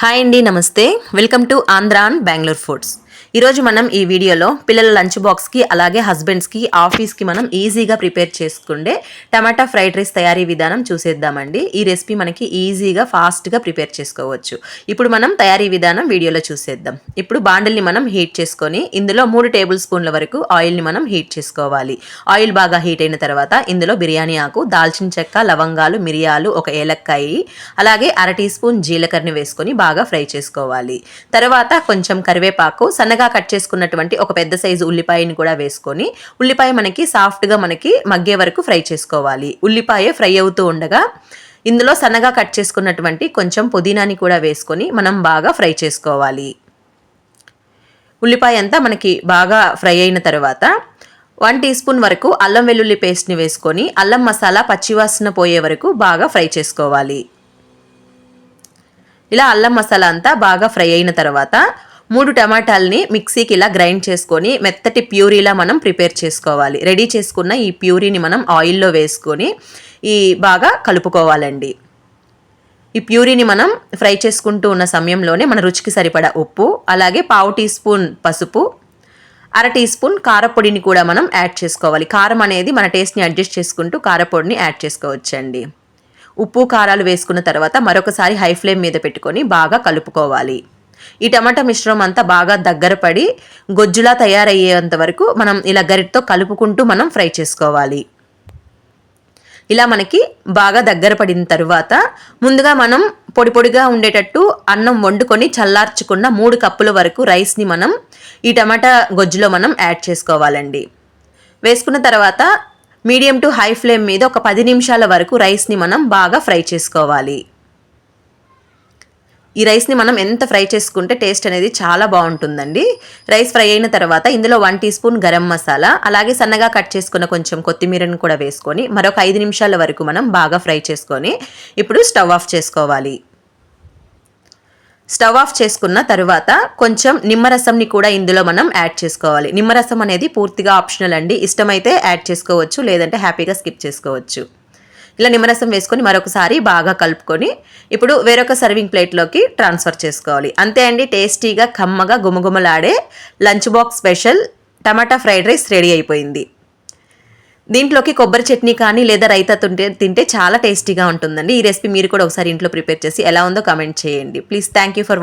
Hi అండి నమస్తే. Welcome to Andhran Bengaluru foods. ఈరోజు మనం ఈ వీడియోలో పిల్లల లంచ్ బాక్స్కి అలాగే హస్బెండ్స్కి ఆఫీస్కి మనం ఈజీగా ప్రిపేర్ చేసుకుంటే టమాటా ఫ్రైడ్ రైస్ తయారీ విధానం చూసేద్దామండి. ఈ రెసిపీ మనకి ఈజీగా ఫాస్ట్గా ప్రిపేర్ చేసుకోవచ్చు. ఇప్పుడు మనం తయారీ విధానం వీడియోలో చూసేద్దాం. ఇప్పుడు బాండల్ని మనం హీట్ చేసుకొని ఇందులో మూడు టేబుల్ స్పూన్ల వరకు ఆయిల్ని మనం హీట్ చేసుకోవాలి. ఆయిల్ బాగా హీట్ అయిన తర్వాత ఇందులో బిర్యానీ ఆకు దాల్చిన చెక్క లవంగాలు మిరియాలు ఒక ఏలక్కాయి అలాగే అర టీ స్పూన్ జీలకర్రని వేసుకొని బాగా ఫ్రై చేసుకోవాలి. తర్వాత కొంచెం కరివేపాకు సన్నగా కట్ చేసుకున్నటువంటి ఒక పెద్ద సైజు ఉల్లిపాయని కూడా వేసుకొని ఉల్లిపాయ మనకి సాఫ్ట్గా మనకి మగ్గే వరకు ఫ్రై చేసుకోవాలి. ఉల్లిపాయ ఫ్రై అవుతూ ఉండగా ఇందులో సన్నగా కట్ చేసుకున్నటువంటి కొంచెం పుదీనాని కూడా వేసుకొని మనం బాగా ఫ్రై చేసుకోవాలి. ఉల్లిపాయ అంతా మనకి బాగా ఫ్రై అయిన తర్వాత వన్ టీ స్పూన్ వరకు అల్లం వెల్లుల్లి పేస్ట్ని వేసుకొని అల్లం మసాలా పచ్చివాసన పోయే వరకు బాగా ఫ్రై చేసుకోవాలి. ఇలా అల్లం మసాలా అంతా బాగా ఫ్రై అయిన తర్వాత మూడు టమాటాలని మిక్సీకి ఇలా గ్రైండ్ చేసుకొని మెత్తటి ప్యూరీలా మనం ప్రిపేర్ చేసుకోవాలి. రెడీ చేసుకున్న ఈ ప్యూరీని మనం ఆయిల్లో వేసుకొని ఈ బాగా కలుపుకోవాలండి. ఈ ప్యూరీని మనం ఫ్రై చేసుకుంటూ ఉన్న సమయంలోనే మన రుచికి సరిపడా ఉప్పు అలాగే పావు టీ స్పూన్ పసుపు అర టీ స్పూన్ కారపొడిని కూడా మనం యాడ్ చేసుకోవాలి. కారం అనేది మన టేస్ట్ని అడ్జస్ట్ చేసుకుంటూ కారపొడిని యాడ్ చేసుకోవచ్చండి. ఉప్పు కారాలు వేసుకున్న తర్వాత మరొకసారి హై ఫ్లేమ్ మీద పెట్టుకొని బాగా కలుపుకోవాలి. ఈ టమాటా మిశ్రమం అంతా బాగా దగ్గర పడి గొజ్జులా తయారయ్యేంత వరకు మనం ఇలా గరిటతో కలుపుకుంటూ మనం ఫ్రై చేసుకోవాలి. ఇలా మనకి బాగా దగ్గర పడిన తర్వాత ముందుగా మనం పొడి పొడిగా ఉండేటట్టు అన్నం వండుకొని చల్లార్చుకున్న మూడు కప్పుల వరకు రైస్ని మనం ఈ టమాటా గొజ్జులో మనం యాడ్ చేసుకోవాలండి. వేసుకున్న తర్వాత మీడియం టు హై ఫ్లేమ్ మీద ఒక పది నిమిషాల వరకు రైస్ని మనం బాగా ఫ్రై చేసుకోవాలి. ఈ రైస్ని మనం ఎంత ఫ్రై చేసుకుంటే టేస్ట్ అనేది చాలా బాగుంటుందండి. రైస్ ఫ్రై అయిన తర్వాత ఇందులో one teaspoon garam masala అలాగే సన్నగా కట్ చేసుకున్న కొంచెం కొత్తిమీరను కూడా వేసుకొని మరొక ఐదు నిమిషాల వరకు మనం బాగా ఫ్రై చేసుకొని ఇప్పుడు స్టవ్ ఆఫ్ చేసుకోవాలి. స్టవ్ ఆఫ్ చేసుకున్న తర్వాత కొంచెం నిమ్మరసంని కూడా ఇందులో మనం యాడ్ చేసుకోవాలి. నిమ్మరసం అనేది పూర్తిగా ఆప్షనల్ అండి. ఇష్టమైతే యాడ్ చేసుకోవచ్చు లేదంటే హ్యాపీగా స్కిప్ చేసుకోవచ్చు. ఇలా నిమ్మరసం వేసుకొని మరొకసారి బాగా కలుపుకొని ఇప్పుడు వేరొక సర్వింగ్ ప్లేట్లోకి ట్రాన్స్ఫర్ చేసుకోవాలి. అంతే అండి టేస్టీగా కమ్మగా గుమగుమలాడే lunch box special tomato fried rice ready అయిపోయింది. దీంట్లోకి కొబ్బరి చట్నీ కానీ లేదా రైతా తింటే తింటే చాలా టేస్టీగా ఉంటుందండి. ఈ రెసిపీ మీరు కూడా ఒకసారి ఇంట్లో ప్రిపేర్ చేసి ఎలా ఉందో కమెంట్ చేయండి. Please thank you for